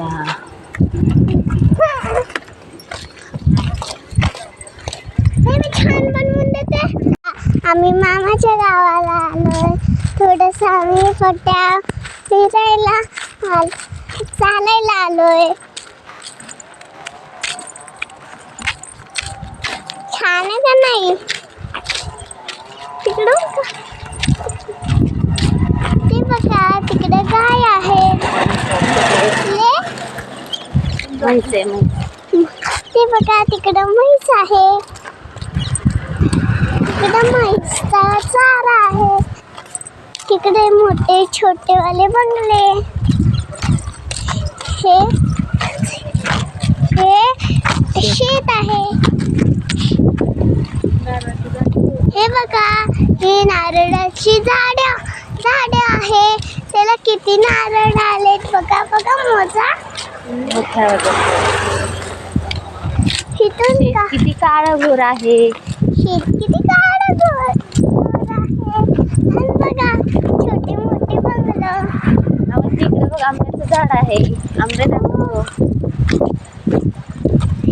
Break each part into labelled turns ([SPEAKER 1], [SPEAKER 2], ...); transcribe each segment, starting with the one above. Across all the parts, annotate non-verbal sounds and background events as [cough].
[SPEAKER 1] अच्छा
[SPEAKER 2] छान बनवून देते. आम्ही मामाच्या गावाला आलो थोडस आम्ही पट्ट्या फिरायला चालायला आलोय. छान आहे का नाही तिकडून का- ते बघा तिकडे गाय आहे ले
[SPEAKER 1] म्हैस आहे
[SPEAKER 2] ते बघा तिकडं म्हैस आहे. तिकडं म्हैसचा चारा आहे. तिकडे मोठे छोटेवाले बंगले. हे हे शेत आहे. हे बघा हे नारळाची झाडं झाडं आहे. त्याला किती नारळ आलेत बघा बघा मोजा.
[SPEAKER 1] किती काळं घोर आहे?
[SPEAKER 2] शेत किती काळं घर छोटे मोठे बंगलं.
[SPEAKER 1] आपण तिकडे बघ आंब्याचं झाड आहे. आंबे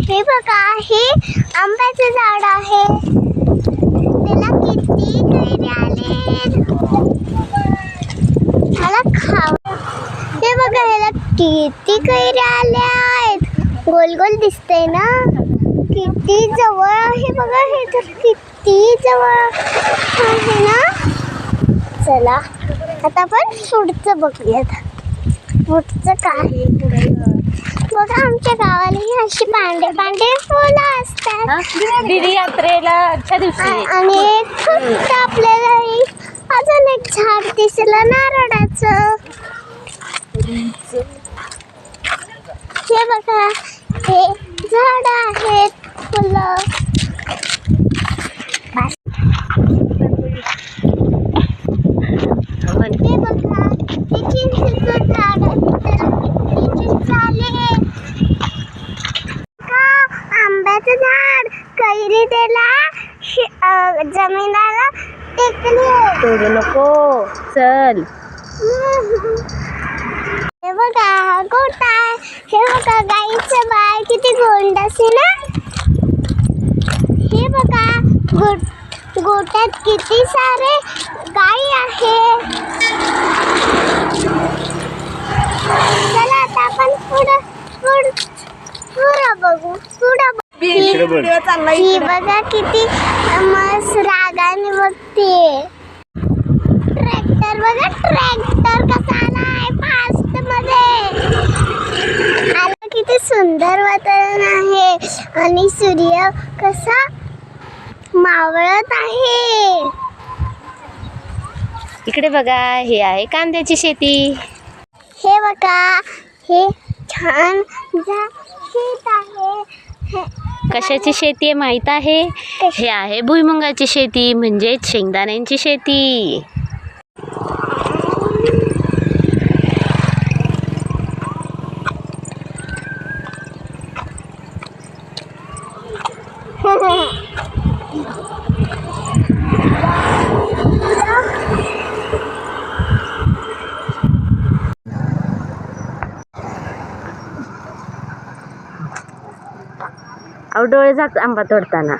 [SPEAKER 2] हे बघा हे आंब्याचं झाड आहे. त्याला किती कैरी आले मला खाव हे बघा ह्याला किती कैरी आल्या आहेत. गोल गोल दिसतंय ना? किती जवळ आहे बघा हे तर. किती जवळ आहे ना? चला आता आपण पुढचं बघूयात. पुढचं काय? बघा आमच्या गावाला ही अशी पांढरे पांढरे फुलं असतात.
[SPEAKER 1] यात्रेला दिवशी.
[SPEAKER 2] आ- आणि फक्त आपल्याला एक- अजून एक झाड दिसलं नारळाचं. हे बघा हे झाड आहेत फुलं. हे बघा हे चिंचेचं झाड आंब्याचं झाड कैरी त्याला जमिनीला टेकली
[SPEAKER 1] नको चल [laughs]
[SPEAKER 2] बघा गोट. आहे हे बघा गाईचं बाय किती गोंड असे ना? हे बघा गोट गोट्यात किती सारे गाई आहे. चला आता आपण पुढं पुढं पुढं बघू पुढं बघू.
[SPEAKER 3] बघ.
[SPEAKER 2] ही बघा किती मस्त रागाने बघते ट्रॅक्टर बघा ट्रॅक्टर कसा आला किती सुंदर वातावरण आहे. आणि सूर्य कसा मावळत आहे.
[SPEAKER 1] इकडे बघा हे आहे कांद्याची शेती.
[SPEAKER 2] हे बघा हे छान जा शेत आहे.
[SPEAKER 1] कशाची शेती आहे माहीत आहे? हे आहे भुईमुगाची शेती म्हणजेच शेंगदाण्यांची शेती. Aduh, exact ambat tortana.